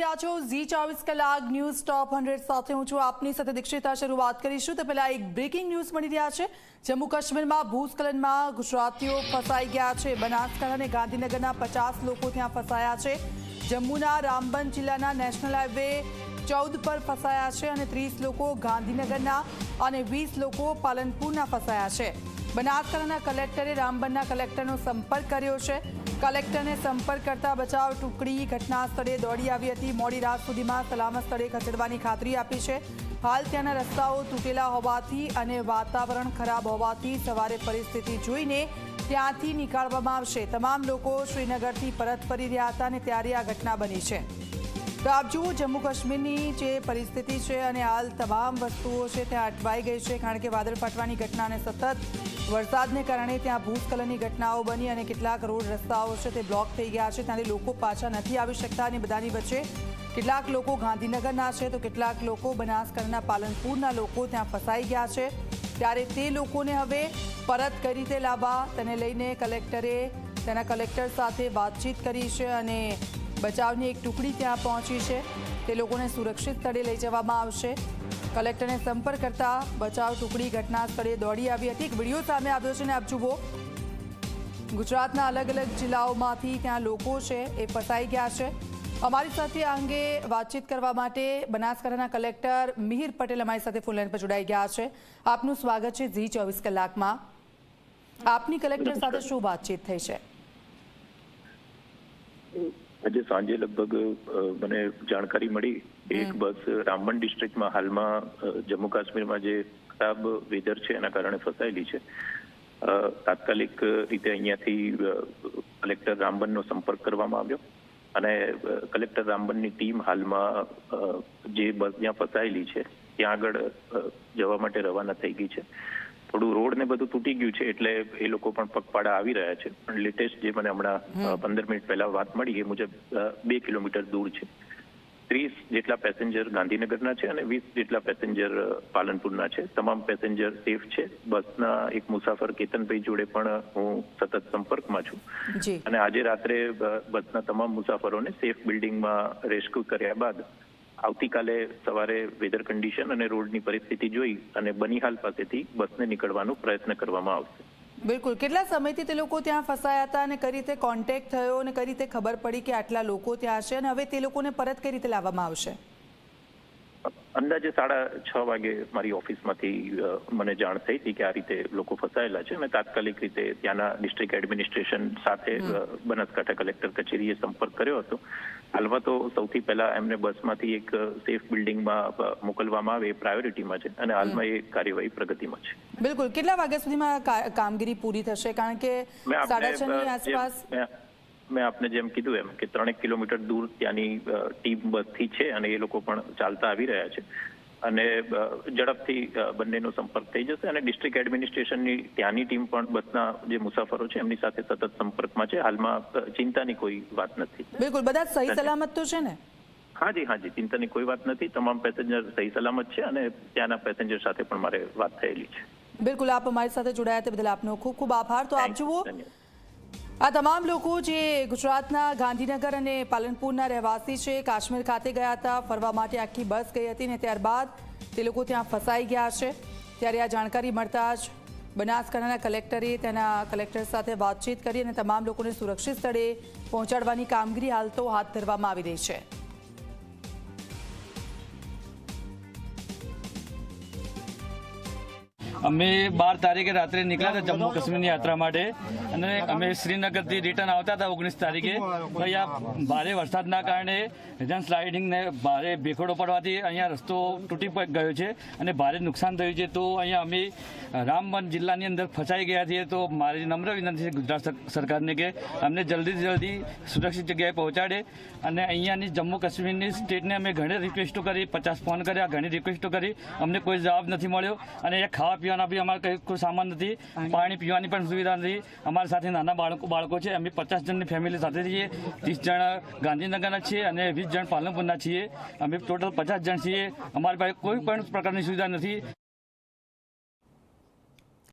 રહ્યા છો. ઝી ચોવીસ કલાક ન્યૂઝ ટોપ હંડ્રેડ સાથે હું છું આપની સાથે દીક્ષિતા શરૂઆત કરીશું. તો પહેલા એક બ્રેકિંગ ન્યૂઝ મળી રહ્યા છે. જમ્મુ કાશ્મીરમાં ભૂસ્ખલનમાં ગુજરાતીઓ ફસાઈ ગયા છે. બનાસકાંઠા અને ગાંધીનગરના પચાસ લોકો ત્યાં ફસાયા છે. જમ્મુના રામબન જિલ્લાના નેશનલ હાઈવે ચૌદ પર ફસાયા છે અને ત્રીસ લોકો ગાંધીનગરના અને વીસ લોકો પાલનપુરના ફસાયા છે. બનાસકાંઠાના કલેક્ટરે રામબનના કલેક્ટરનો સંપર્ક કર્યો છે. કલેક્ટરને સંપર્ક કરતા બચાવ ટુકડી ઘટના સ્થળે દોડી આવી હતી. મોડી રાત સુધીમાં સલામત સ્થળે ખસેડવાની ખાતરી આપી છે. હાલ ત્યાંના રસ્તાઓ તૂટેલા હોવાથી અને વાતાવરણ ખરાબ હોવાથી સવારે પરિસ્થિતિ જોઈને ત્યાંથી નીકાળવામાં આવશે. તમામ લોકો શ્રીનગરથી પરત ફરી રહ્યા હતા અને ત્યારે આ ઘટના બની છે. તો આપ જુઓ, જમ્મુ કાશ્મીરની જે પરિસ્થિતિ છે અને હાલ તમામ વસ્તુઓ છે ત્યાં અટવાઈ ગઈ છે, કારણ કે વાદળ ફાટવાની ઘટના અને સતત વરસાદને કારણે ત્યાં ભૂસ્ખલનની ઘટનાઓ બની અને કેટલાક રોડ રસ્તાઓ છે તે બ્લોક થઈ ગયા છે, ત્યાંથી લોકો પાછા નથી આવી શકતા અને બધાની વચ્ચે કેટલાક લોકો ગાંધીનગરના છે, તો કેટલાક લોકો બનાસકાંઠાના પાલનપુરના લોકો ત્યાં ફસાઈ ગયા છે. ત્યારે તે લોકોને હવે પરત કઈ રીતે લાવવા, તેને લઈને કલેક્ટરે તેના કલેક્ટર સાથે વાતચીત કરી છે અને બચાવની એક ટુકડી ત્યાં પહોંચી છે. તે લોકોને સુરક્ષિત સ્થળે લઈ જવામાં આવશે. કલેક્ટરને સંપર્ક કરતા બચાવ ટુકડી ઘટના સ્થળે દોડી આવી હતી. એક વીડિયો સામે આવ્યો છે ને આપ જુઓ. ગુજરાતના અલગ અલગ જિલ્લાઓમાંથી ત્યાં લોકો છે, એ ફસાઈ ગયા છે. અમારી સાથે આ અંગે વાતચીત કરવા માટે બનાસકાંઠાના કલેક્ટર મિહિર પટેલ અમારી સાથે ફોનલાઈન પર જોડાઈ ગયા છે. આપનું સ્વાગત છે ઝી ચોવીસ કલાકમાં. આપની કલેક્ટર સાથે શું વાતચીત થઈ છે? આજે સાંજે લગભગ મને જાણકારી મળી એક બસ રામબન ડિસ્ટ્રિક્ટમાં હાલમાં જમ્મુ કાશ્મીરમાં જે ખરાબ વેધર છે એના કારણે ફસાયેલી છે. તાત્કાલિક રીતે અહીંયાથી કલેક્ટર રામબનનો સંપર્ક કરવામાં આવ્યો અને કલેક્ટર રામબનની ટીમ હાલમાં જે બસ જ્યાં ફસાયેલી છે ત્યાં આગળ જવા માટે રવાના થઈ ગઈ છે. થોડું રોડ ને બધું તૂટી ગયું છે એટલે એ લોકો પણ પગપાળા આવી રહ્યા છે. પણ લેટેસ્ટ જે મને હમણાં પંદર મિનિટ પહેલા વાત મળી એ મુજબ બે કિલોમીટર દૂર છે. ત્રીસ જેટલા પેસેન્જર ગાંધીનગરના છે અને વીસ જેટલા પેસેન્જર પાલનપુરના છે. તમામ પેસેન્જર સેફ છે. બસના એક મુસાફર કેતનભાઈ જોડે પણ હું સતત સંપર્કમાં છું. અને આજે રાત્રે બસના તમામ મુસાફરોને સેફ બિલ્ડિંગમાં રેસ્ક્યુ કર્યા બાદ આવતીકાલે સવારે વેધર કન્ડિશન અને રોડની પરિસ્થિતિ જોઈ અને બનીહાલ પાસેથી બસને નીકળવાનો પ્રયત્ન કરવામાં આવશે. બિલકુલ. કેટલા સમયથી તે લોકો ત્યાં ફસાયા હતા અને કઈ રીતે કોન્ટેક્ટ થયો અને કઈ રીતે ખબર પડી કે આટલા લોકો ત્યાં છે અને હવે તે લોકોને પરત કઈ રીતે લાવવામાં આવશે? અંદાજે સાડા છ વાગે મારી ઓફિસમાંથી મને જાણ થઈ હતી કે આ રીતે લોકો ફસાયેલા છે મેં તાત્કાલિક રીતે ત્યાંના ડિસ્ટ્રિક્ટ એડમિનિસ્ટ્રેશન સાથે બનાસકાંઠા કલેક્ટર કચેરીએ સંપર્ક કર્યો હતો. હાલમાં તો સૌથી પહેલા એમને બસમાંથી એક સેફ બિલ્ડિંગમાં મોકલવામાં આવે એ પ્રાયોરિટીમાં છે અને હાલમાં એ કાર્યવાહી પ્રગતિમાં છે. બિલકુલ. કેટલા વાગ્યા સુધીમાં કામગીરી પૂરી થશે? કારણ કે સાડા છ ની આસપાસ મેં- આપને જેમ કીધું એમ કે ત્રણેક કિલોમીટર દૂર ત્યાંની ટીમ બસથી છે અને એ લોકો પણ ચાલતા આવી રહ્યા છે. અને ઝડપથી બંનેનો સંપર્ક થઈ જશે અને ડિસ્ટ્રિક્ટ એડમિનિસ્ટ્રેશનની ત્યાંની ટીમ પણ બસના જે મુસાફરો છે એમની સાથે સતત સંપર્કમાં છે. હાલમાં ચિંતાની કોઈ વાત નથી. બિલકુલ બધા સહી સલામત તો છે ને? હાજી હાજી ચિંતાની કોઈ વાત નથી. તમામ પેસેન્જર સહી સલામત છે અને ત્યાંના પેસેન્જર સાથે પણ મારે વાત થયેલી છે. બિલકુલ આપ અમારી સાથે જોડાયા તે બદલ આપનો ખૂબ ખૂબ આભાર. તો આપ જુઓ આ તમામ લોકો જે ગુજરાતના ગાંધીનગર અને પાલનપુરના રહેવાસી છે, કાશ્મીર ખાતે ગયા હતા, ફરવા માટે આખી બસ ગઈ હતી ને ત્યારબાદ તે લોકો ત્યાં ફસાઈ ગયા છે. ત્યારે આ જાણકારી મળતા જ બનાસકાંઠાના કલેક્ટરે તેના કલેક્ટર સાથે વાતચીત કરી અને તમામ લોકોને સુરક્ષિત સ્થળે પહોંચાડવાની કામગીરી હાલ તો હાથ ધરવામાં આવી રહી છે. અમે બાર તારીખે રાત્રે નીકળ્યા હતા જમ્મુ કાશ્મીરની યાત્રા માટે. અને અમે શ્રીનગરથી રિટર્ન આવતા હતા ઓગણીસ તારીખે. તો અહીંયા ભારે વરસાદના કારણે રિટર્ન સ્લાઇડિંગ ને ભારે ભેખડો પડવાથી અહીંયા રસ્તો તૂટી ગયો છે અને ભારે નુકસાન થયું છે. તો અહીંયા અમે રામબન જિલ્લાની અંદર ફસાઈ ગયા છીએ. તો મારી નમ્ર વિનંતી છે ગુજરાત સરકારને કે અમને જલ્દીથી જલ્દી સુરક્ષિત જગ્યાએ પહોંચાડે. અને અહીંયાની જમ્મુ કાશ્મીરની સ્ટેટને અમે ઘણી રિક્વેસ્ટો કરી, પચાસ ફોન કર્યા, ઘણી રિક્વેસ્ટો કરી. અમને કોઈ જવાબ નથી મળ્યો. અને અહીંયા ખાવા પીવાના બી અમારે કઈ કોઈ સામાન નથી. પાણી પીવાની પણ સુવિધા નથી. અમારી સાથે નાના બાળકો બાળકો છે. અમે પચાસ જણની ફેમિલી સાથે છીએ. ત્રીસ જણ ગાંધીનગરના છીએ અને વીસ જણ પાલનપુરના છીએ. અમે ટોટલ પચાસ જણ છીએ. અમારી પાસે કોઈ પણ પ્રકારની સુવિધા નથી.